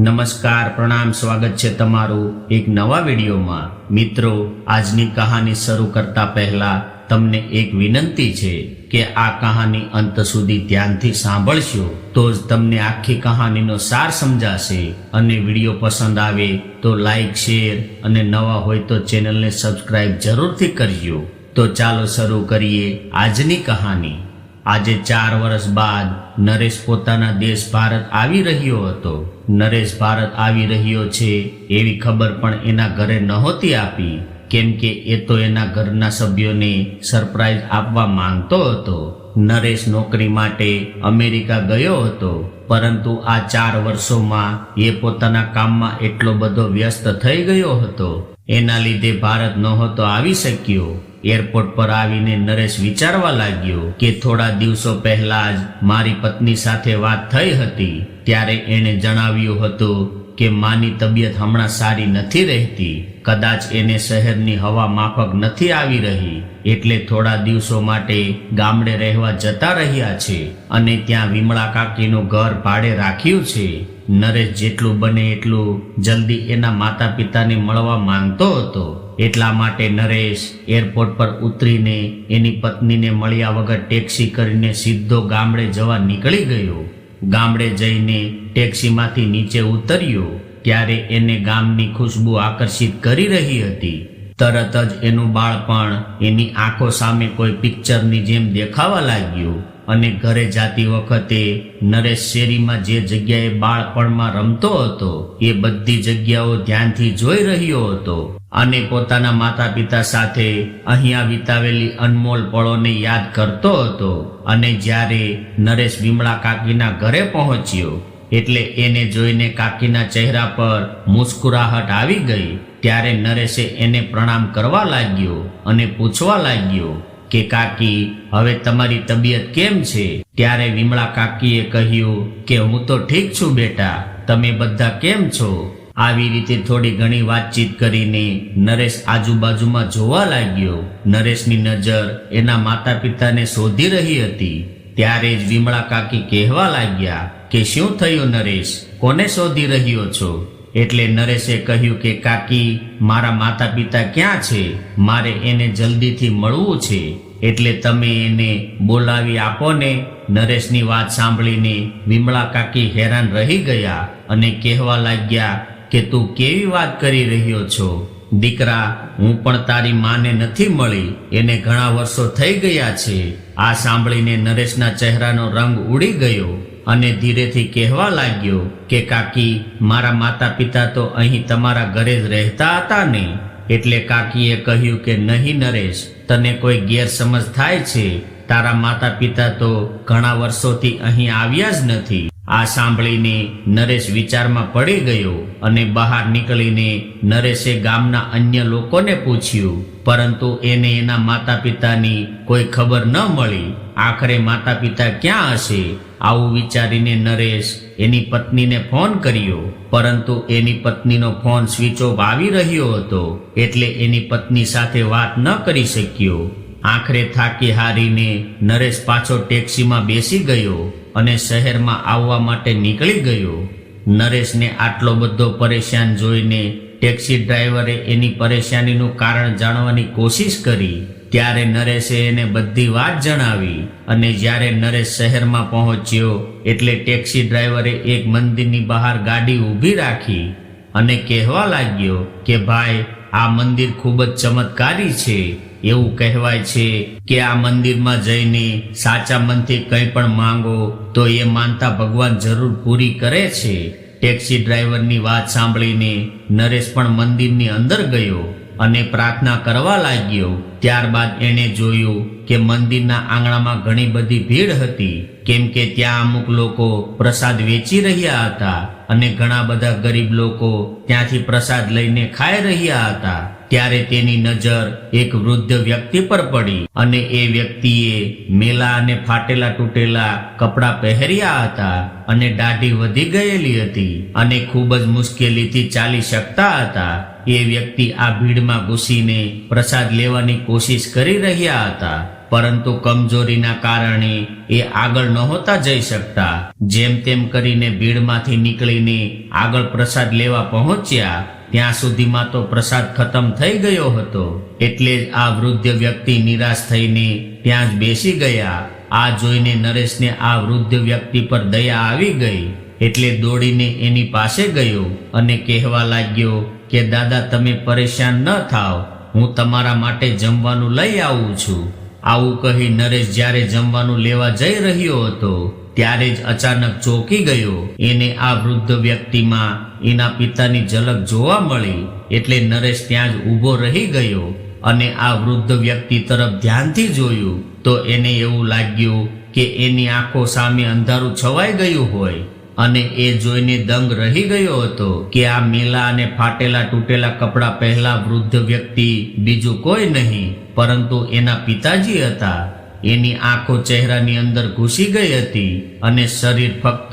નમસ્કાર, પ્રણામ, સ્વાગત છે તમારું એક નવા વિડીયોમાં. મિત્રો, આજની કહાની શરૂ કરતા પહેલા તમને એક વિનંતી છે કે આ કહાની અંત સુધી ધ્યાનથી સાંભળશો, તો જ તમને આખી કહાનીનો સાર સમજાશે. અને વીડિયો પસંદ આવે તો લાઈક, શેર અને નવા હોય તો ચેનલને સબસ્ક્રાઈબ જરૂરથી કરજો. તો ચાલો શરૂ કરીએ આજની કહાની. આજે ચાર વર્ષ બાદ નરેશ પોતાના દેશ ભારત આવી રહ્યો હતો. નરેશ ભારત આવી રહ્યો છે એવી ખબર પણ એના ઘરે નહોતી આપી. કેમ કે એ તો એના ઘરના સભ્યોને સરપ્રાઈઝ આપવા માંગતો હતો. નરેશ નોકરી માટે અમેરિકા ગયો હતો, પરંતુ આ ચાર વર્ષોમાં એ પોતાના કામમાં એટલો બધો વ્યસ્ત થઈ ગયો હતો. એના લીધે ભારત નહોતો આવી શક્યો. એરપોર્ટ પર આવીને નરેશ વિચારવા લાગ્યો કે થોડા દિવસો પહેલા જ મારી પત્ની સાથે વાત થઈ હતી. ત્યારે એણે જણાવ્યું હતું કે માની તબિયત હમણાં સારી નથી રહેતી. કદાચ એને શહેરની હવા માફક નથી આવી રહી. એટલે થોડા દિવસો માટે ગામડે રહેવા જતા રહ્યા છે અને ત્યાં વિમળા કાકીનું ઘર ભાડે રાખ્યું છે. નરેશ જેટલું બને એટલું જલ્દી એના માતા પિતાને મળવા માંગતો હતો. એટલા માટે નરેશ એરપોર્ટ પર ઉતરીને એની પત્નીને મળ્યા વગર ટેક્સી કરીને સીધો ગામડે જવા નીકળી ગયો. ગામડે જઈને ટેક્સીમાંથી નીચે ઉતર્યો, ત્યારે એને ગામની ખુશ્બુ આકર્ષિત કરી રહી હતી. તરત જ એનું બાળપણ એની આંખો સામે કોઈ પિક્ચરની જેમ દેખાવા લાગ્યું. અને ઘરે જાતી વખતે નરેશ શેરીમાં જે જગ્યાએ બાળપણમાં રમતો હતો, એ બધી જગ્યાઓ ધ્યાનથી જોઈ રહ્યો હતો અને પોતાના માતા પિતા સાથે અહીંયા વિતાવેલી અનમોલ પળોને યાદ કરતો હતો. અને જ્યારે નરેશ વિમળા કાકીના ઘરે પહોંચ્યો, એટલે એને જોઈને કાકીના ચહેરા પર મુસ્કુરાહટ આવી ગઈ. ત્યારે નરેશે એને પ્રણામ કરવા લાગ્યો અને પૂછવા લાગ્યો કે કાકી, હવે તમારી તબિયત કેમ છે? ત્યારે વિમળા કાકીએ કહ્યું કે, હું તો ઠીક છું બેટા, તમે બધા કેમ છો? આવી રીતે થોડી ઘણી વાતચીત કરીને નરેશ આજુબાજુમાં જોવા લાગ્યો. નરેશની નજર એના માતા પિતાને શોધી રહી હતી. ત્યારે જ વિમળા કાકી કહેવા લાગ્યા કે, શું થયું નરેશ? કોને શોધી રહ્યો છો? એટલે નરેશે કહ્યું કે, કાકી, મારા માતા પિતા ક્યાં છે? મારે એને જલ્દીથી મળવું છે. એટલે તમે એને બોલાવી આપો ને. નરેશની વાત સાંભળીને વિમળા કાકી હેરાન રહી ગયા અને કહેવા લાગ્યા કે તું કેવી વાત કરી રહ્યો છો? દીકરા, હું પણ તારી માને નથી મળી. એને ઘણા વર્ષો થઈ ગયા છે. આ સાંભળીને નરેશના ચહેરાનો રંગ ઉડી ગયો અને ધીરેથી કહેવા લાગ્યો કે કાકી, મારા માતા પિતા તો અહીં તમારા ઘરે જ રહેતા હતા ને. એટલે કાકીએ કહ્યું કે, નહીં નરેશ, તને કોઈ ગેરસમજ થાય છે? તારા માતા પિતા તો ઘણા વર્ષોથી અહીં આવ્યા જ નથી. આ સાંભળીને નરેશ વિચારમાં પડી ગયો અને બહાર નીકળીને નરેશે ગામના અન્ય લોકોને પૂછ્યું, પરંતુ એને એના માતા પિતાની કોઈ ખબર ન મળી. આખરે માતા પિતા ક્યાં હશે? આવું વિચારીને નરેશ એની પત્નીને ફોન કર્યો. પરંતુ એની પત્નીનો ફોન સ્વિચ ઓફ આવી રહ્યો હતો એટલે એની પત્ની સાથે વાત ન કરી શક્યો. આખરે થાકી હારીને નરેશ પાછો ટેક્સીમાં બેસી ગયો અને શહેરમાં આવવા માટે નીકળી ગયો. નરેશને આટલો બધો પરેશાન જોઈને ટેક્સી ડ્રાઈવરે એની પરેશાનીનું કારણ જાણવાની કોશિશ કરી. ત્યારે નરેશે એને બધી વાત જણાવી અને જ્યારે નરેશ શહેરમાં પહોંચ્યો એટલે ટેક્સી ડ્રાઈવરે એક મંદિરની બહાર ગાડી ઊભી રાખી અને કહેવા લાગ્યો કે, ભાઈ, આ મંદિર ખૂબ જ ચમત્કારી છે. એવું કહેવાય છે કે આ મંદિરમાં જઈને સાચા મનથી કંઈ પણ માંગો તો એ માનતા ભગવાન જરૂર પૂરી કરે છે. ટેક્સી ડ્રાઈવરની વાત સાંભળીને નરેશ પણ મંદિરની અંદર ગયો. અને પ્રાર્થના કરવા લાગ્યો. ત્યારબાદ એણે જોયું કે મંદિરના આંગણામાં ઘણી બધી ભીડ હતી. કેમ કે ત્યાં અમુક લોકો પ્રસાદ વેચી રહ્યા હતા અને ઘણા બધા ગરીબ લોકો ત્યાંથી પ્રસાદ લઈને ખાઈ રહ્યા હતા. ત્યારે તેની નજર એક વૃદ્ધ વ્યક્તિ પર પડી અને એ વ્યક્તિએ મેલા અને ફાટેલા તૂટેલા કપડાં પહેર્યા હતા અને દાઢી વધી ગયેલી હતી અને ખૂબ જ મુશ્કેલીથી ચાલી શકતા હતા. એ વ્યક્તિ આ ભીડમાં ઘૂસીને પ્રસાદ લેવાની કોશિશ કરી રહ્યા હતા, પરંતુ કમજોરીના કારણે એ આગળ નહોતા જઈ શકતા. જેમ તેમ કરીને ભીડમાંથી નીકળીને આગળ પ્રસાદ લેવા પહોંચ્યા, ત્યાં સુધીમાં તો પ્રસાદ ખતમ થઈ ગયો હતો. એટલે જ આ વૃદ્ધ વ્યક્તિ નિરાશ થઈને ત્યાં જ બેસી ગયા. આ જોઈને નરેશને આ વૃદ્ધ વ્યક્તિ પર દયા આવી ગઈ. એટલે દોડીને એની પાસે ગયો અને કહેવા લાગ્યો કે, દાદા, તમે પરેશાન ન થાવ. હું તમારા માટે જમવાનું લઈ આવું છું. આવું કહી નરેશ જ્યારે જમવાનું લેવા જઈ રહ્યો હતો, ત્યારે જ અચાનક ચોંકી ગયો. એને આ વૃદ્ધ વ્યક્તિમાં એના પિતાની ઝલક જોવા મળી, એટલે નરેશ ત્યાં જ ઊભો રહી ગયો અને આ વૃદ્ધ વ્યક્તિ તરફ ધ્યાનથી જોયું. તો એને એવું લાગ્યું કે, એની આંખો સામે અંધારું છવાઈ ગયું હોય. અને એ જોઈને દંગ રહી ગયો હતો કે આ મેલા અને ફાટેલા તૂટેલા કપડાં પહેલા વૃદ્ધ વ્યક્તિ, બીજું કોઈ નહીં, પરંતુ એના પિતાજી હતા. એની આંખો ચહેરાની અંદર ઘૂસી ગઈ હતી અને શરીર ફક્ત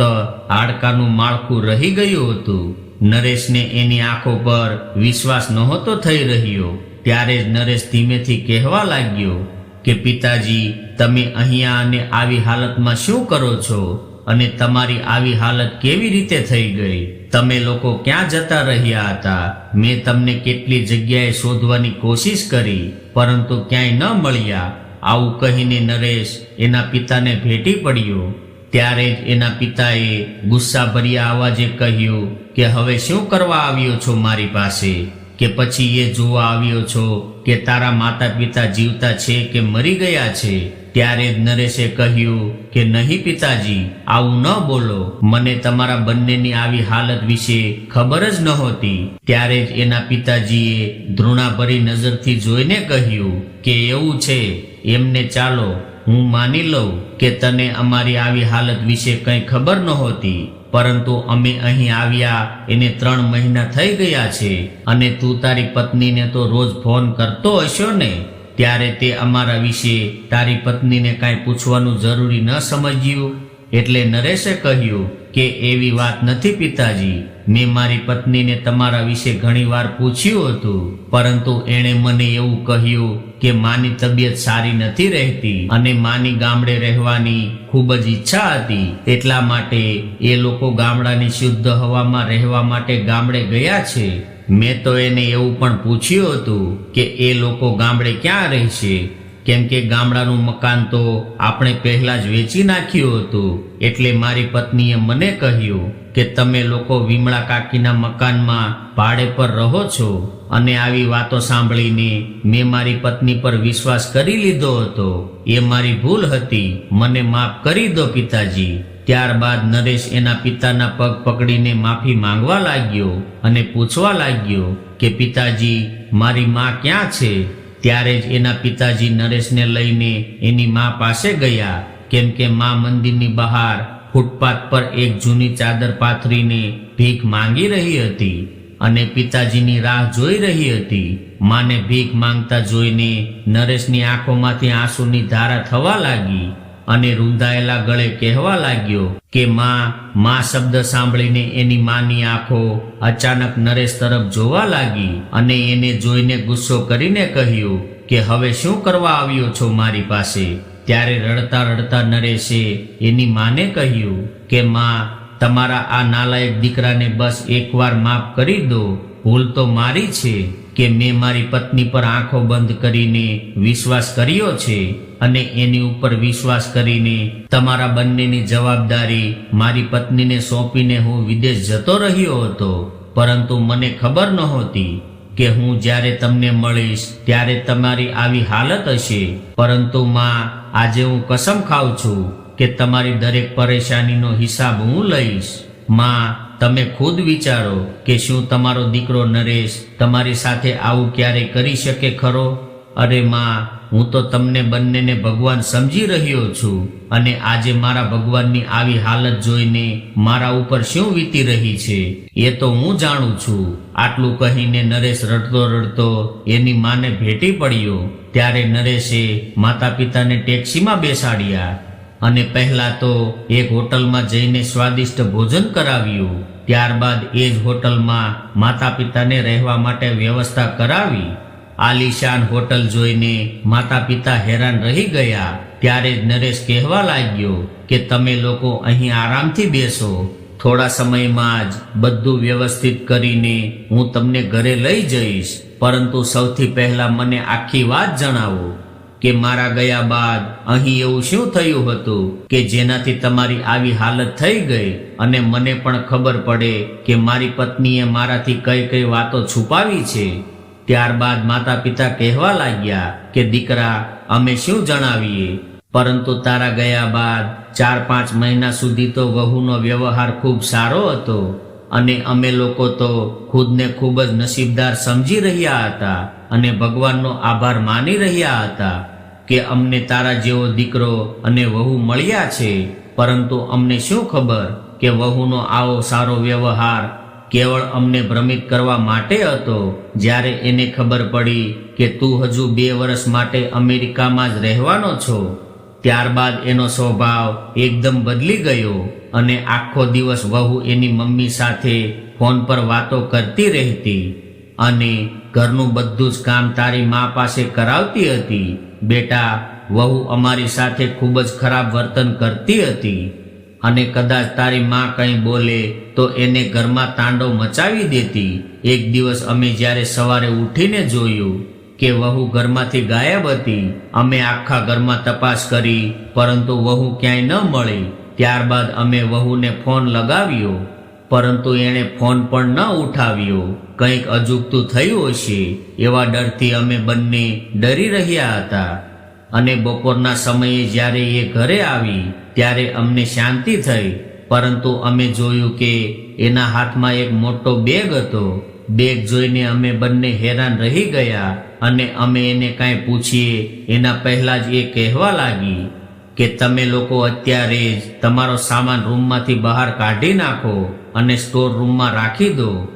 હાડકાનું માળખું રહી ગયું હતું. નરેશને એની આંખો પર વિશ્વાસ નહોતો થઈ રહ્યો. ત્યારે જ નરેશ ધીમેથી કહેવા લાગ્યો કે, પિતાજી, તમે અહીંયા અને આવી હાલતમાં શું કરો છો? અને તમારી આવી હાલત કેવી રીતે થઈ ગઈ? તમે લોકો ક્યાં જતા રહ્યા હતા? મેં તમને કેટલી જગ્યાએ શોધવાની કોશિશ કરી, પરંતુ ક્યાંય ન મળ્યા. આવું કહીને નરેશ એના પિતાને ભેટી પડ્યો. ત્યારે જ એના પિતાએ ગુસ્સાભર્યા અવાજે કહ્યું કે, હવે શું કરવા આવ્યો છો મારી પાસે? કે પછી એ જોવા આવ્યો છો કે તારા માતા પિતા જીવતા છે કે મરી ગયા છે? ત્યારે જ નરેશે કહ્યું કે, નહીં પિતાજી, આવું ન બોલો. મને તમારા બંનેની આવી હાલત વિશે ખબર જ નહોતી. ત્યારે જ એના પિતાજીએ ધૃણાભરી નજરથી જોઈને કહ્યું કે, એવું છે. એમને ચાલો, હું માની લઉં કે તને અમારી આવી હાલત વિશે કંઈ ખબર નહોતી, પરંતુ અમે અહીં આવ્યા, એને ત્રણ મહિના થઈ ગયા છે, અને તું તારી પત્નીને તો રોજ ફોન કરતો હશો ને. ત્યારે તે અમારા વિશે તારી પત્નીને કાંઈ પૂછવાનું જરૂરી ન સમજ્યું? એટલે નરેશે કહ્યું કે, એવી વાત નથી પિતાજી. મેં મારી પત્નીને તમારા વિશે ઘણીવાર પૂછ્યું હતું, પરંતુ એણે મને એવું કહ્યું કે માની તબિયત સારી નથી રહેતી અને માની ગામડે રહેવાની ખૂબ જ ઈચ્છા હતી. એટલા માટે એ લોકો ગામડાની શુદ્ધ હવામાં રહેવા માટે ગામડે ગયા છે. મેં તો એને એવું પણ પૂછ્યું હતું કે એ લોકો ગામડે ક્યાં રહેશે કેમ કે ગામડાનું મકાન તો આપણે પહેલાં જ વેચી નાખ્યું હતું. એટલે મારી પત્નીએ મને કહ્યું કે તમે લોકો વિમળા કાકીના મકાનમાં ભાડે પર રહો છો. અને આવી વાતો સાંભળીને મેં મારી પત્ની પર વિશ્વાસ કરી લીધો હતો. એ મારી ભૂલ હતી. મને માફ કરી દો પિતાજી. ત્યારબાદ નરેશ એના પિતાના પગ પકડીને માફી માંગવા લાગ્યો અને પૂછવા લાગ્યો કે, પિતાજી, મારી માં ક્યાં છે? ત્યારે જ એના પિતાજી નરેશને લઈને એની મા પાસે ગયા. કેમ કે મા મંદિરની બહાર ફૂટપાથ પર એક જૂની ચાદર પાથરીને ભીખ માંગી રહી હતી અને પિતાજીની રાહ જોઈ રહી હતી. માને ભીખ માંગતા જોઈને નરેશની આંખોમાંથી આંસુની ધારા થવા લાગી અને રૂંધાયેલા ગળે કહેવા લાગ્યો કે માં માં શબ્દ સાંભળીને એની માની આંખો અચાનક નરેશ તરફ જોવા લાગી અને એને જોઈને ગુસ્સો કરીને કહ્યું કે હવે શું કરવા આવ્યો છો મારી પાસે? ત્યારે રડતા રડતા નરેશે એની માને કહ્યું કે માં, તમારા આ નાલાયક દીકરાને બસ એકવાર માફ કરી દો, ભૂલ તો મારી છે. કે મેં મારી પત્ની પર આંખો બંધ કરીને વિશ્વાસ કર્યો છે અને એની ઉપર વિશ્વાસ કરીને તમારા બંનેની જવાબદારી મારી પત્નીને સોંપીને હું વિદેશ જતો રહ્યો હતો. પરંતુ મને ખબર નહોતી કે હું જ્યારે તમને મળીશ ત્યારે તમારી આવી હાલત હશે. પરંતુ માં, આજે હું કસમ ખાઉં છું કે તમારી દરેક પરેશાનીનો હિસાબ હું લઈશ. માં તમે ખુદ વિચારો કે શું તમારો દીકરો નરેશ તમારી સાથે આવું ક્યારેય કરી શકે ખરો? અરે માં, હું તો તમને બંનેને ભગવાન સમજી રહ્યો છું અને આજે મારા ભગવાનની આવી હાલત જોઈને મારા ઉપર શું વીતી રહી છે? એ તો હું જાણું છું. આટલું કહીને નરેશ રડતો રડતો એની માને ભેટી પડ્યો. ત્યારે નરેશે માતા પિતાને ટેક્સીમાં બેસાડ્યા. અને પહેલા તો એક હોટલમાં જઈને સ્વાદિષ્ટ ભોજન કરાવ્યું. ત્યારબાદ એ જ હોટલમાં માતા પિતાને રહેવા માટે વ્યવસ્થા કરાવી. આલિશાન હોટલ જોઈને માતા પિતા હેરાન રહી ગયા. ત્યારે જ નરેશ કહેવા લાગ્યો કે તમે લોકો અહીં આરામથી બેસો. થોડા સમયમાં જ બધું વ્યવસ્થિત કરીને હું તમને ઘરે લઈ જઈશ. પરંતુ સૌથી પહેલા મને આખી વાત જણાવો. કે મારા ગયા બાદ અહીં એવું શું થયું હતું કે જેનાથી તમારી આવી હાલત થઈ ગઈ? અને મને પણ ખબર પડે કે મારી પત્નીએ મારાથી કઈ કઈ વાતો છુપાવી છે. ત્યારબાદ માતા પિતા કહેવા લાગ્યા કે, દીકરા, અમે શું જણાવીએ? પરંતુ તારા ગયા બાદ ચાર પાંચ મહિના સુધી તો વહુનો વ્યવહાર ખૂબ સારો હતો. અને અમે લોકો તો ખુદને ખૂબ જ નસીબદાર સમજી રહ્યા હતા અને ભગવાનનો આભાર માની રહ્યા હતા કે અમને તારા જેવો દીકરો અને વહુ મળ્યા છે. પરંતુ અમને શું ખબર કે વહુનો આવો સારો વ્યવહાર કેવળ અમને ભ્રમિત કરવા માટે હતો? જ્યારે એને ખબર પડી કે તું હજુ બે વર્ષ માટે અમેરિકામાં જ રહેવાનો છો. ત્યારબાદ એનો સ્વભાવ એકદમ બદલી ગયો અને આખો દિવસ વહુ એની મમ્મી સાથે ફોન પર વાતો કરતી રહેતી અને ઘરનું બધું જ કામ તારી મા પાસે કરાવતી હતી. બેટા, વહુ અમારી સાથે ખૂબ જ ખરાબ વર્તન કરતી હતી અને કદાચ તારી મા કંઈ બોલે તો એને ઘરમાં તાંડવ મચાવી દેતી. એક દિવસ અમે જ્યારે સવારે ઉઠીને જોયું કે વહુ ઘરમાંથી ગાયબ હતી. અમે આખા ઘરમાં તપાસ કરી, પરંતુ વહુ ક્યાંય ન મળી. ત્યારબાદ અમે વહુને ફોન લગાવ્યો, પરંતુ એણે ફોન પણ ન ઉઠાવ્યો. કંઈક અજુગતું થયું હશે, એવા ડરથી અમે બંને ડરી રહ્યા હતા. અને બપોરના સમયે જ્યારે એ ઘરે આવી, ત્યારે અમને શાંતિ થઈ, પરંતુ અમે જોયું કે એના હાથમાં એક મોટો બેગ હતો. બેગ જોઈને અમે બંને હેરાન રહી ગયા અને અમે એને કાંઈ પૂછીએ, એના પહેલાં જ એ કહેવા લાગી કે તમે લોકો અત્યારે જ તમારો સામાન રૂમમાંથી બહાર કાઢી નાખો અને સ્ટોર રૂમમાં રાખી દો.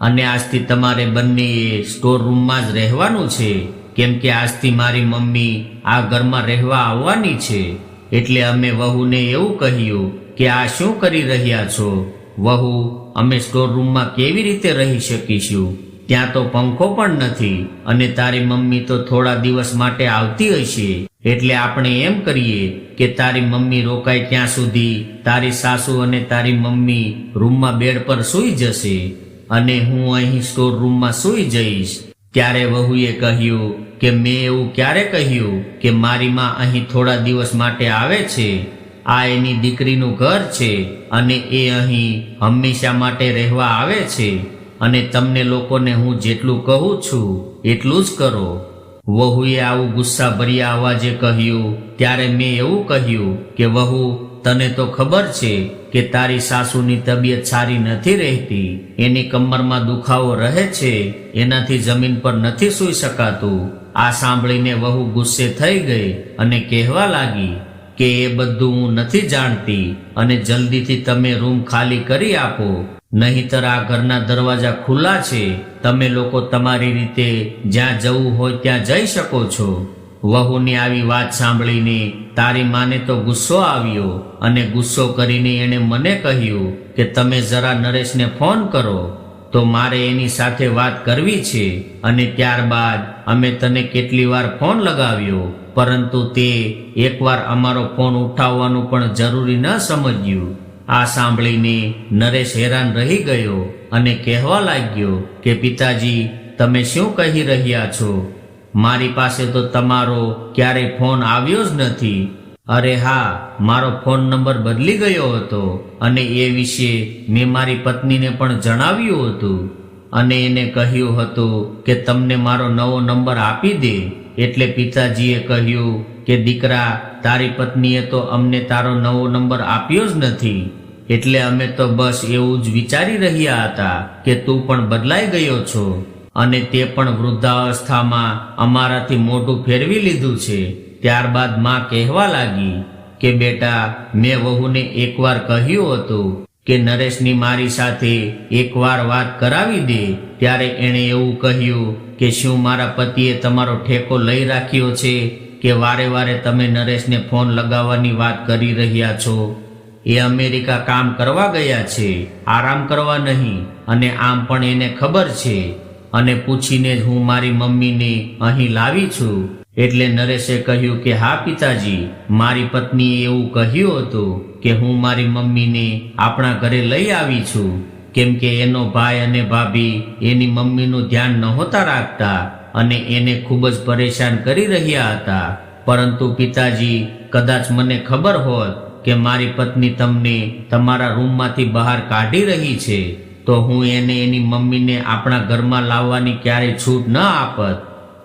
અને આજથી તમારે બંનેએ સ્ટોર રૂમમાં જ રહેવાનું છે, કેમ કે આજથી મારી મમ્મી આ ઘરમાં રહેવા આવવાની છે. એટલે અમે વહુને એવું કહ્યું કે આ શું કરી રહ્યા છો? વહુ, અમે સ્ટોર રૂમમાં કેવી રીતે રહી શકીશું? ત્યાં તો પંખો પણ નથી અને તારી મમ્મી તો થોડા દિવસ માટે આવતી હશે. એટલે આપણે એમ કરીએ કે તારી મમ્મી રોકાય ત્યાં સુધી તારી સાસુ અને તારી મમ્મી રૂમમાં બેડ પર સૂઈ જશે અને હું અહીં સ્ટોર રૂમમાં સૂઈ જઈશ. ત્યારે વહુએ કહ્યું કે મેં એવું ક્યારે કહ્યું કે મારી માં અહીં થોડા દિવસ માટે આવે છે? આ એની દીકરીનું ઘર છે અને એ અહીં હંમેશા માટે રહેવા આવે છે. અને તમને લોકોને હું જેટલું કહું છું, એટલું જ કરો. વહુએ આવું ગુસ્સા ભર્યા અવાજે કહ્યું, ત્યારે મેં એવું કહ્યું કે, વહુ, તને તો ખબર છે કે તારી સાસુની તબિયત સારી નથી રહેતી. એની કમરમાં દુખાવો રહે છે. એનાથી જમીન પર નથી સૂઈ શકાતું. આ સાંભળીને વહુ ગુસ્સે થઈ ગઈ અને કહેવા લાગી કે એ બધું હું નથી જાણતી અને જલ્દીથી તમે રૂમ ખાલી કરી આપો. નહીંતર આ ઘરના દરવાજા ખુલ્લા છે. તમે લોકો તમારી રીતે જ્યાં જવું હોય ત્યાં જઈ શકો છો. વહુની આવી વાત સાંભળીને તારી માને તો ગુસ્સો આવ્યો અને ગુસ્સો કરીને એણે મને કહ્યું કે તમે જરા નરેશને ફોન કરો. તો મારે એની સાથે વાત કરવી છે અને ત્યારબાદ અમે તને કેટલી વાર ફોન લગાવ્યો. પરંતુ તે એકવાર અમારો ફોન ઉઠાવવાનું પણ જરૂરી ન સમજ્યું. આ સાંભળીને નરેશ હેરાન રહી ગયો અને કહેવા લાગ્યો કે, પિતાજી, તમે શું કહી રહ્યા છો? મારી પાસે તો તમારો ક્યારેય ફોન આવ્યો જ નથી. અરે હા, મારો ફોન નંબર બદલી ગયો હતો અને એ વિશે મેં મારી પત્નીને પણ જણાવ્યું હતું. અને એને કહ્યું હતું કે, તમને મારો નવો નંબર આપી દે. એટલે પિતાજીએ કહ્યું કે, દીકરા, તારી પત્નીએ તો અમને તારો નવો નંબર આપ્યો જ નથી. એટલે અમે તો બસ એવું જ વિચારી રહ્યા હતા કે તું પણ બદલાઈ ગયો છો અને તે પણ વૃદ્ધાવસ્થામાં અમારાથી મોઢું ફેરવી લીધું છે. ત્યારબાદમાં કહેવા લાગી કે, બેટા, મેં વહુને એકવાર કહ્યું હતું કે નરેશની મારી સાથે એકવાર વાત કરાવી દે, ત્યારે એણે એવું કહ્યું કે શું મારા પતિએ તમારો ઠેકો લઈ રાખ્યો છે કે વારે વારે તમે નરેશને ફોન લગાવવાની વાત કરી રહ્યા છો? એ અમેરિકા કામ કરવા ગયા છે, આરામ કરવા નહીં, અને આમ પણ એને ખબર છે. અને પૂછીને જ હું મારી મમ્મીને અહીં લાવી છું. એટલે નરેશે કહ્યું કે, હા પિતાજી. મારી પત્નીએ એવું કહ્યું હતું. કે હું મારી મમ્મીને આપણા ઘરે લઈ આવી છું. કેમ કે એનો ભાઈ અને ભાભી એની મમ્મીનું ધ્યાન નહોતા રાખતા અને એને ખૂબ જ પરેશાન કરી રહ્યા હતા. પરંતુ પિતાજી, કદાચ મને ખબર હોત કે મારી પત્ની તમને તમારા રૂમમાંથી બહાર કાઢી રહી છે, તો હું એને એની મમ્મીને આપણા ઘરમાં લાવવાની ક્યારેય છૂટ ન આપત.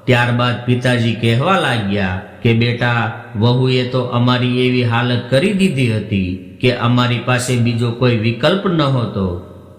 ત્યારબાદ પિતાજી કહેવા લાગ્યા કે બેટા, વહુએ તો અમારી એવી હાલત કરી દીધી હતી કે અમારી પાસે બીજો કોઈ વિકલ્પ નહોતો.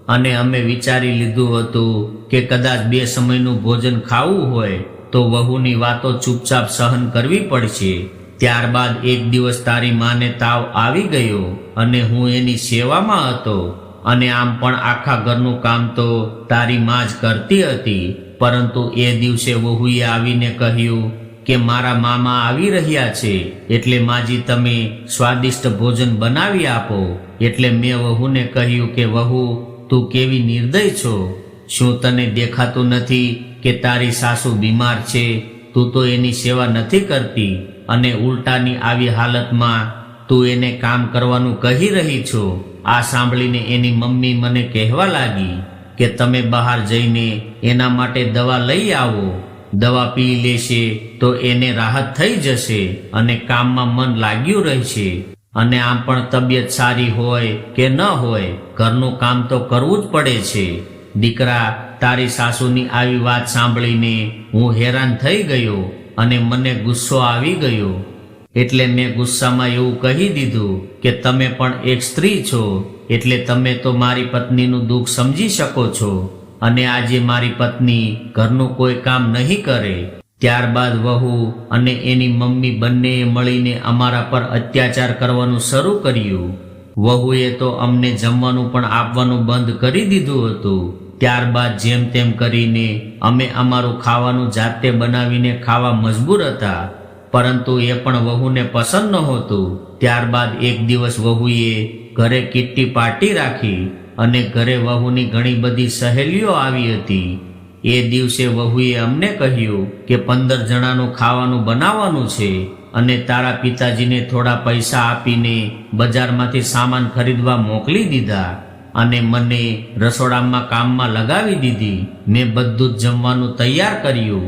અને અમે વિચારી લીધું હતું કે કદાચ બે સમયનું ભોજન ખાવું હોય તો વહુની વાતો ચૂપચાપ સહન કરવી પડશે. ત્યારબાદ એક દિવસ તારી માને તાવ આવી ગયો અને હું એની સેવામાં હતો. અને આમ પણ આખા ઘરનું કામ તો તારી માં જ કરતી હતી. પરંતુ એ દિવસે વહુએ આવીને કહ્યું કે મારા મામા આવી રહ્યા છે, એટલે માજી તમે સ્વાદિષ્ટ ભોજન બનાવી આપો. એટલે મેં વહુને કહ્યું કે, વહુ, તું કેવી નિર્દય છો? શું તને દેખાતું નથી કે તારી સાસુ બીમાર છે? તું તો એની સેવા નથી કરતી અને ઉલટાની આવી હાલતમાં તું એને કામ કરવાનું કહી રહી છો? આ સાંભળીને એની મમ્મી મને કહેવા લાગી કે, તમે બહાર જઈને એના માટે દવા લઈ આવો. દવા પી લેશે તો એને રાહત થઈ જશે અને કામમાં મન લાગ્યું રહેશે અને આમ પણ તબિયત સારી હોય કે ન હોય, ઘરનું કામ તો કરવું જ પડે છે. દીકરા, તારી સાસુની આવી વાત સાંભળીને હું હેરાન થઈ ગયો અને મને ગુસ્સો આવી ગયો. એટલે મેં ગુસ્સામાં એવું કહી દીધું કે તમે પણ એક સ્ત્રી છો, એટલે તમે તો મારી પત્નીનું દુઃખ સમજી શકો છો. અને આજે મારી પત્ની ઘરનું કોઈ કામ નહીં કરે, ત્યારબાદ વહુ અને એની મમ્મી બંનેએ મળીને અમારા પર અત્યાચાર કરવાનું શરૂ કર્યું. વહુએ તો અમને જમવાનું પણ આપવાનું બંધ કરી દીધું હતું. ત્યારબાદ જેમ તેમ કરીને અમે અમારું ખાવાનું જાતે બનાવીને ખાવા મજબૂર હતા. પરંતુ એ પણ વહુને પસંદ નહોતું. ત્યારબાદ એક દિવસ વહુએ ઘરે કિટ્ટી પાર્ટી રાખી. અને ઘરે વહુની ઘણી બધી સહેલીઓ આવી હતી. એ દિવસે વહુએ અમને કહ્યું કે પંદર જણાનું ખાવાનું બનાવવાનું છે અને તારા પિતાજીને થોડા પૈસા આપીને બજારમાંથી સામાન ખરીદવા મોકલી દીધા અને મને રસોડામાં કામમાં લગાવી દીધી. મેં બધું જ જમવાનું તૈયાર કર્યું.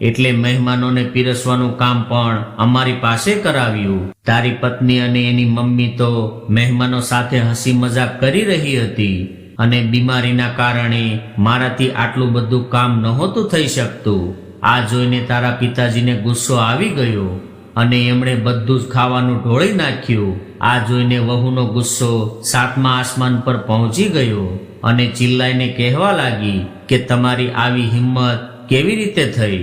એટલે મહેમાનોને પીરસવાનું કામ પણ અમારી પાસે કરાવ્યું. તારી પત્ની અને એની મમ્મી તો મહેમાનો સાથે હસી મજાક કરી રહી હતી અને બીમારીના કારણે મારાથી આટલું બધું કામ નહોતું થઈ શકતું. આ જોઈને તારા પિતાજીને ગુસ્સો આવી ગયો અને એમણે બધું જ ખાવાનું ઢોળી નાખ્યું. આ જોઈને વહુનો ગુસ્સો સાતમા આસમાન પર પહોંચી ગયો અને ચિલ્લાઈને કહેવા લાગી કે તમારી આવી હિંમત કેવી રીતે થઈ?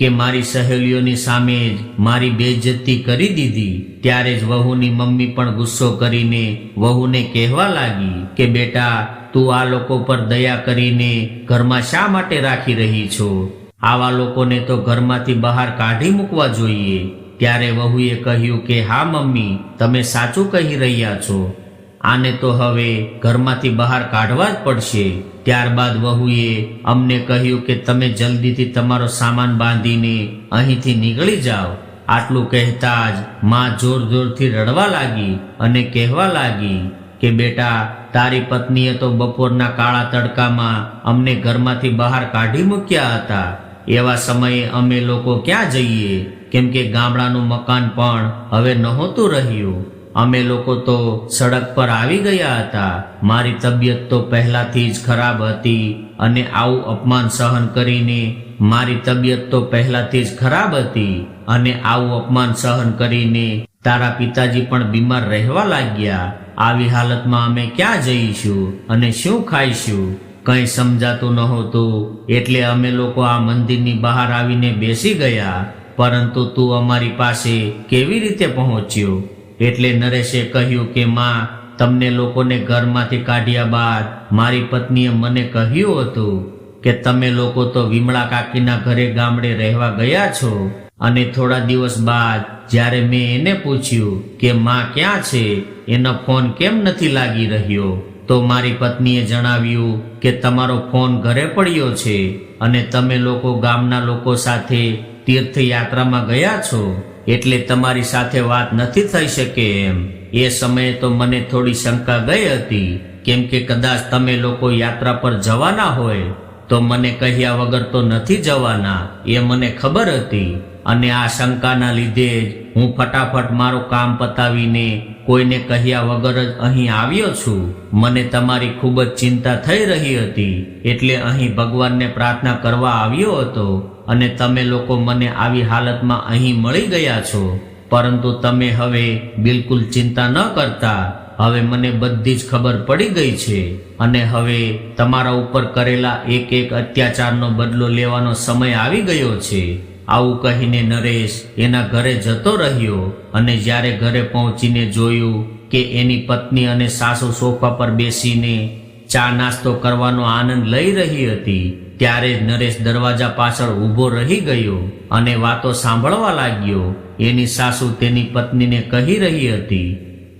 કે મારી સહેલીઓની સામે જ મારી બેજતી કરી દીધી, ત્યારે જ વહુની મમ્મી પણ ગુસ્સો કરીને વહુને કહેવા લાગી કે, બેટા, તું આ લોકો પર દયા કરીને ઘરમાં શા માટે રાખી રહી છો? આવા લોકોને તો ઘરમાંથી બહાર કાઢી મૂકવા જોઈએ. ત્યારે વહુએ કહ્યું કે, હા, મમ્મી, તમે સાચું કહી રહ્યા છો. આને તો હવે ઘરમાંથી બહાર કાઢવા જ પડશે. ત્યારબાદ વહુએ અમને કહ્યું કે તમે જલ્દીથી તમારો સામાન બાંધીને અહીંથી નીકળી જાઓ. આટલું કહેતા જ માં જોર જોરથી રડવા લાગી અને કહેવા લાગી કે બેટા, તારી પત્નીએ તો બપોરના કાળા તડકામાં અમને ઘરમાંથી બહાર કાઢી મૂક્યા હતા. એવા સમયે અમે લોકો ક્યાં જઈએ? કેમ કે ગામડાનું મકાન પણ હવે નહોતું રહ્યું. અમે લોકો તો સડક પર આવી ગયા હતા. મારી તબિયત તો પહેલાથી જ ખરાબ હતી અને આવું અપમાન સહન કરીને મારી તબિયત તો પહેલાથી જ ખરાબ હતી અને આવું અપમાન સહન કરીને તારા પિતાજી પણ બીમાર રહેવા લાગ્યા. આવી હાલતમાં અમે ક્યાં જઈશું અને શું ખાઈશું? કંઈ સમજાતું નહોતું એટલે અમે લોકો આ મંદિરની બહાર આવીને બેસી ગયા. પરંતુ તું અમારી પાસે કેવી રીતે પહોંચ્યો? એટલે નરેશે કહ્યું કે, માં, તમને લોકોને ઘરમાંથી કાઢ્યા બાદ મારી પત્નીએ મને કહ્યું હતું કે, તમે લોકો તો વિમળા કાકીના ઘરે ગામડે રહેવા ગયા છો. અને થોડા દિવસ બાદ જ્યારે મેં એને પૂછ્યું કે, માં, ક્યાં છે? એનો ફોન કેમ નથી લાગી રહ્યો? તો મારી પત્નીએ જણાવ્યું કે, તમારો ફોન ઘરે પડ્યો છે અને તમે લોકો ગામના લોકો સાથે તીર્થયાત્રામાં ગયા છો. એટલે તમારી સાથે વાત નથી થઈ શકે એમ. એ સમયે તો મને થોડી શંકા ગઈ હતી. કેમ કે કદાચ તમે લોકો યાત્રા પર જવાના હોય, તો મને કહ્યા વગર તો નથી જવાના. એ મને ખબર હતી. અને આ શંકાના લીધે હું ફટાફટ મારું કામ પતાવીને કોઈને કહ્યા વગર જ અહીં આવ્યો છું. મને તમારી ખૂબ જ ચિંતા થઈ રહી હતી, એટલે અહીં ભગવાનને પ્રાર્થના કરવા આવ્યો હતો અને તમે લોકો મને આવી હાલતમાં અહીં મળી ગયા છો. પરંતુ તમે હવે બિલકુલ ચિંતા ન કરતા. હવે મને બધી જ ખબર પડી ગઈ છે અને હવે તમારા ઉપર કરેલા એક એક અત્યાચારનો બદલો લેવાનો સમય આવી ગયો છે. આવું કહીને નરેશ એના ઘરે જતો રહ્યો અને જ્યારે ઘરે પહોંચીને જોયું કે એની પત્ની અને સાસુ સોફા પર બેસીને ચા નાસ્તો કરવાનો આનંદ લઈ રહી હતી, ત્યારે નરેશ દરવાજા પાછળ ઊભો રહી ગયો અને વાતો સાંભળવા લાગ્યો. એની સાસુ તેની પત્નીને કહી રહી હતી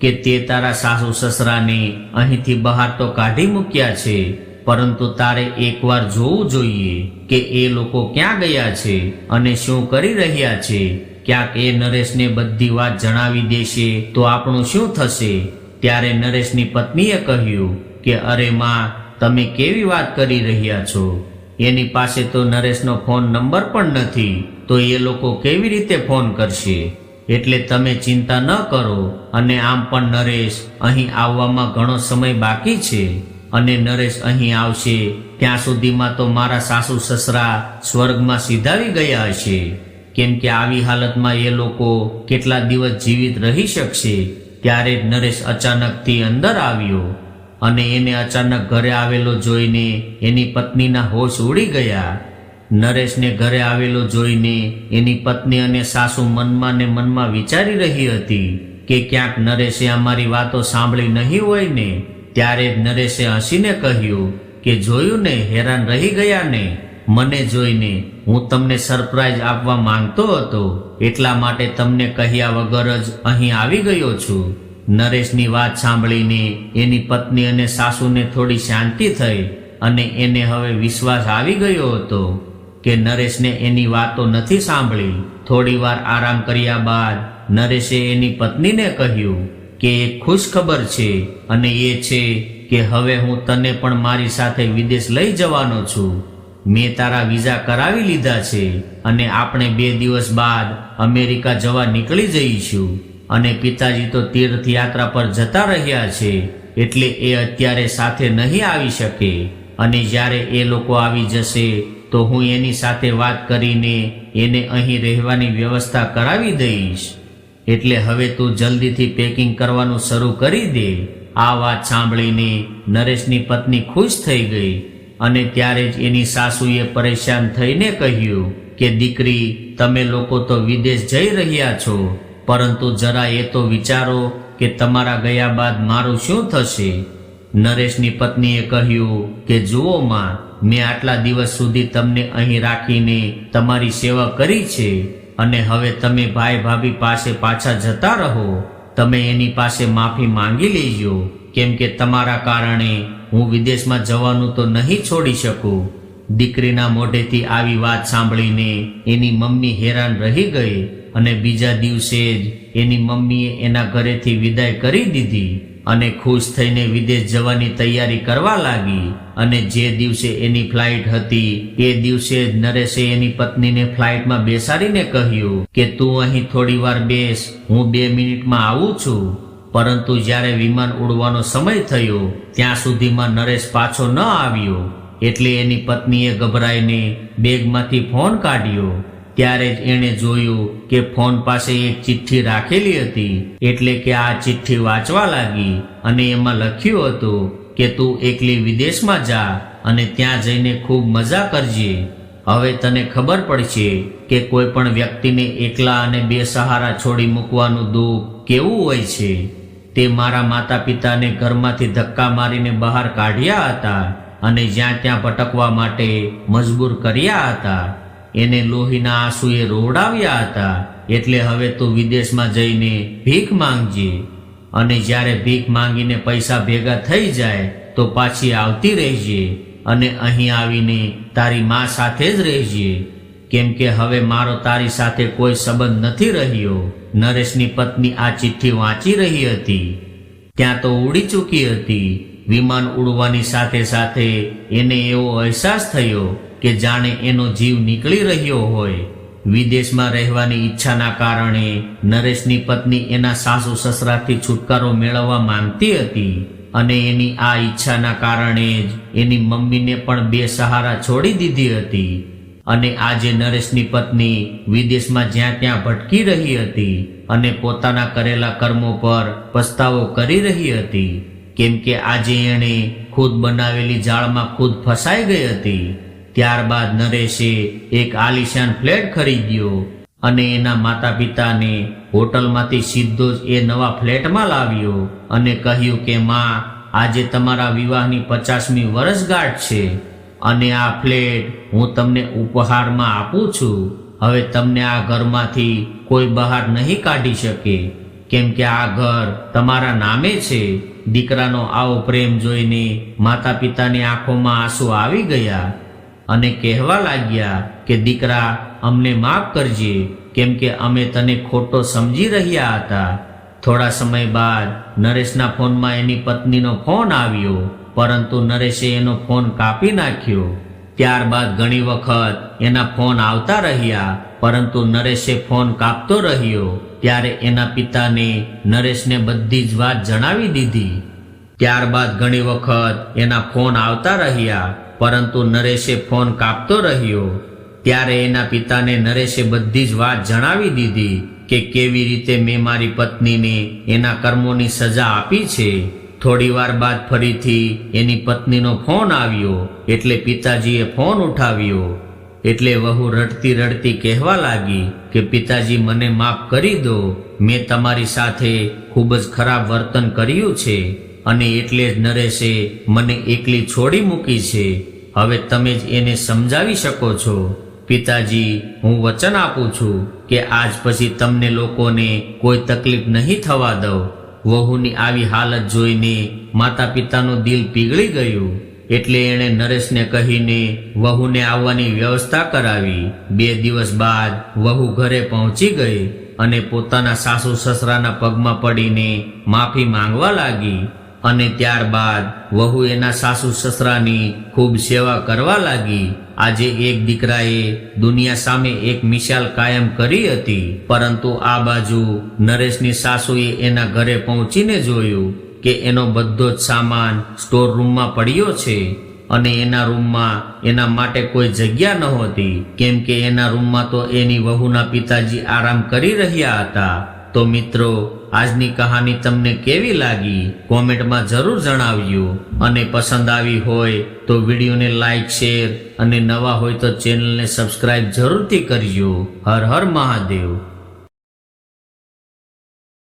કે તે તારા સાસુ સસરાને અહીંથી બહાર તો કાઢી મૂક્યા છે પરંતુ તારે એકવાર જોવું જોઈએ કે એ લોકો ક્યાં ગયા છે અને શું કરી રહ્યા છે. ક્યાંક એ નરેશને બધી વાત જણાવી દેશે તો આપણું શું થશે? ત્યારે નરેશની પત્નીએ કહ્યું કે, અરે માં, તમે કેવી વાત કરી રહ્યા છો? એની પાસે તો નરેશનો ફોન નંબર પણ નથી, તો એ લોકો કેવી રીતે ફોન કરશે? એટલે તમે ચિંતા ન કરો, અને આમ પણ નરેશ, અહીં આવવામાં ઘણો સમય બાકી છે. અને નરેશ અહીં આવશે. ત્યાં સુધીમાં તો મારા સાસુ સસરા સ્વર્ગમાં સીધાવી ગયા હશે. કેમ કે આવી હાલતમાં એ લોકો કેટલા દિવસ જીવિત રહી શકશે? ત્યારે નરેશ અચાનકથી અંદર આવ્યો અને એને અચાનક ઘરે આવેલો જોઈને એની પત્નીના હોશ ઉડી ગયા. નરેશને ઘરે આવેલો જોઈને એની પત્ની અને સાસુ મનમાં ને મનમાં વિચારી રહી હતી કે ક્યાંક નરેશે અમારી વાતો સાંભળી નહીં હોય ને? ત્યારે નરેશે હસીને કહ્યું કે, જોયું ને, હેરાન રહી ગયા ને? મને જોઈને હું તમને સરપ્રાઈઝ આપવા માંગતો હતો. એટલા માટે તમને કહ્યા વગર જ અહીં આવી ગયો છું. નરેશની વાત સાંભળીને એની પત્ની અને સાસુને થોડી શાંતિ થઈ અને એને હવે વિશ્વાસ આવી ગયો હતો કે નરેશને એની વાતો નથી સાંભળી. થોડીવાર આરામ કર્યા બાદ નરેશે એની પત્નીને કહ્યું કે એ ખુશ ખબર છે અને એ છે કે હવે હું તને પણ મારી સાથે વિદેશ લઈ જવાનો છું. મેં તારા વિઝા કરાવી લીધા છે અને આપણે બે દિવસ બાદ અમેરિકા જવા નીકળી જઈશું. અને પિતાજી તો તીર્થયાત્રા પર જતા રહ્યા છે, એટલે એ અત્યારે સાથે નહીં આવી શકે. અને જ્યારે એ લોકો આવી જશે, તો હું એની સાથે વાત કરીને એને અહીં રહેવાની વ્યવસ્થા કરાવી દઈશ. એટલે હવે તું જલ્દીથી પેકિંગ કરવાનું શરૂ કરી દે. આ વાત સાંભળીને નરેશની પત્ની ખુશ થઈ ગઈ અને ત્યારે જ એની સાસુએ પરેશાન થઈને કહ્યું કે, દીકરી, તમે લોકો તો વિદેશ જઈ રહ્યા છો, પરંતુ જરા એ તો વિચારો કે તમારા ગયા બાદ મારું શું થશે. નરેશની પત્નીએ કહ્યું કે, જુઓ માં, મેં આટલા દિવસ સુધી તમને અહીં રાખીને તમારી સેવા કરી છે. અને હવે તમે ભાઈ ભાભી પાસે પાછા જતા રહો. તમે એની પાસે માફી માંગી લેજો. કેમ કે તમારા કારણે હું વિદેશમાં જવાનું તો નહીં છોડી શકું. દીકરીના મોઢેથી આવી વાત સાંભળીને એની મમ્મી હેરાન રહી ગઈ અને બીજા દિવસે જ એની મમ્મીએ એના ઘરેથી વિદાય કરી દીધી. અને ખુશ થઈને વિદેશ જવાની તૈયારી કરવા લાગી અને જે દિવસે એની ફ્લાઇટ હતી, એ દિવસે નરેશે એની પત્નીને ફ્લાઇટમાં બેસાડીને કહ્યું કે, તું અહીં થોડી વાર બેસ, હું બે મિનિટમાં આવું છું. પરંતુ જ્યારે વિમાન ઉડવાનો સમય થયો, ત્યાં સુધીમાં નરેશ પાછો ન આવ્યો. એટલે એની પત્નીએ ગભરાઈને બેગમાંથી ફોન કાઢ્યો. ત્યારે જ એણે જોયું કે ફોન પાસે એક ચિઠ્ઠી રાખેલી હતી. એટલે કે આ ચિઠ્ઠી વાંચવા લાગી અને એમાં લખ્યું હતું કે, તું એકલી વિદેશમાં જા અને ત્યાં જઈને ખૂબ મજા કરજે. હવે તને ખબર પડશે કે કોઈ પણ વ્યક્તિને એકલા અને બેસહારા છોડી મૂકવાનું દુઃખ કેવું હોય છે. તે મારા માતા પિતાને ઘરમાંથી ધક્કા મારીને બહાર કાઢ્યા હતા અને જ્યાં ત્યાં ભટકવા માટે મજબૂર કર્યા હતા. એને લોહીના આંસુએ રોવડાવ્યા હતા. એટલે હવે તું વિદેશમાં જઈને ભીખ માંગજે. અને જ્યારે ભીખ માંગીને પૈસા ભેગા થઈ જાય, તો પાછી આવતી રહેજે અને અહીં આવીને તારી મા સાથે જ રહેજે. કેમ કે હવે મારો તારી સાથે કોઈ સંબંધ નથી રહ્યો. નરેશની પત્ની આ ચિઠ્ઠી વાંચી રહી હતી. ત્યાં તો ઉડી ચૂકી હતી. વિમાન ઉડવાની સાથે સાથે એને એવો અહેસાસ થયો કે જાણે એનો જીવ નીકળી રહ્યો હોય. વિદેશમાં રહેવાની ઈચ્છાના કારણે નરેશની પત્ની એના સાસુ સસરાથી છુટકારો મેળવવા માંગતી હતી અને એની આ ઈચ્છાના કારણે જ એની મમ્મીને પણ બે સહારા છોડી દીધી હતી. અને આજે નરેશની પત્ની વિદેશમાં જ્યાં ત્યાં ભટકી રહી હતી અને પોતાના કરેલા કર્મો પર પસ્તાવો કરી રહી હતી. કેમ કે આજે એણે ખુદ બનાવેલી જાળમાં ખુદ ફસાઈ ગઈ હતી. ત્યારબાદ નરેશે એક આલિશાન ફ્લેટ ખરીદ્યો અને એના માતા પિતાને હોટલમાંથી સીધો જ એ નવા ફ્લેટમાં લાવ્યો અને કહ્યું કે, માં, આજે તમારા વિવાહની પચાસમી વર્ષગાંઠ છે અને આ ફ્લેટ હું તમને ઉપહારમાં આપું છું. હવે તમને આ ઘરમાંથી કોઈ બહાર નહીં કાઢી શકે. કેમ કે આ ઘર તમારા નામે છે? દીકરાનો આવો પ્રેમ જોઈને માતા પિતાની આંખોમાં આંસુ આવી ગયા અને કહેવા લાગ્યા કે, દીકરા, અમને માફ કરજે, કેમ કે અમે તને ખોટો સમજી રહ્યા હતા. થોડા સમય બાદ નરેશના ફોનમાં એની પત્નીનો ફોન આવ્યો, પરંતુ નરેશે એનો ફોન કાપી નાખ્યો. ત્યારબાદ ઘણી વખત એના ફોન આવતા રહ્યા, પરંતુ નરેશે ફોન કાપતો રહ્યો. ત્યારે એના પિતાને નરેશને બધી જ વાત જણાવી દીધી. ત્યારબાદ ઘણી વખત એના ફોન આવતા રહ્યા, પરંતુ નરેશે ફોન કાપતો રહ્યો. ત્યારે એના પિતાને નરેશે બધી જ વાત જણાવી દીધી કે કેવી રીતે મેં મારી પત્નીને એના કર્મોની સજા આપી છે. થોડી વાર બાદ ફરીથી એની પત્નીનો ફોન આવ્યો, એટલે પિતાજીએ ફોન ઉઠાવ્યો. એટલે વહુ રડતી રડતી કહેવા લાગી કે, પિતાજી, મને માફ કરી દો. મેં તમારી સાથે ખૂબ જ ખરાબ વર્તન કર્યું છે અને એટલે જ નરેશે મને એકલી છોડી મૂકી છે. હવે તમે જ એને સમજાવી શકો છો. પિતાજી, હું વચન આપું છું કે આજ પછી તમને લોકોને કોઈ તકલીફ નહીં થવા દઉં. વહુની આવી હાલત જોઈને માતા પિતાનું દિલ પીગળી ગયું. એટલે એણે નરેશને કહીને વહુને આવવાની વ્યવસ્થા કરાવી. બે દિવસ બાદ વહુ ઘરે પહોંચી ગઈ અને પોતાના સાસુ સસરાના પગમાં પડીને માફી માંગવા લાગી. અને ત્યારબાદ વહુ એના સાસુ સસરાની ખૂબ સેવા કરવા લાગી. આજે એક દીકરાએ દુનિયા સામે એક મિશાલ કાયમ કરી હતી. પરંતુ આ બાજુ નરેશની સાસુએ એના ઘરે પહોંચીને જોયું. કે એનો બધો જ સામાન સ્ટોર રૂમમાં પડ્યો છે અને એના રૂમમાં એના માટે કોઈ જગ્યા નહોતી કેમ કે એના રૂમમાં તો એની વહુના પિતાજી આરામ કરી રહ્યા હતા. તો મિત્રો, આજની કહાની તમને કેવી લાગી? કોમેન્ટમાં જરૂર જણાવજો. અને પસંદ આવી હોય તો વિડીયોને લાઈક શેર અને નવા હોય તો ચેનલને સબસ્ક્રાઇબ જરૂરથી કરજો. હર હર મહાદેવ.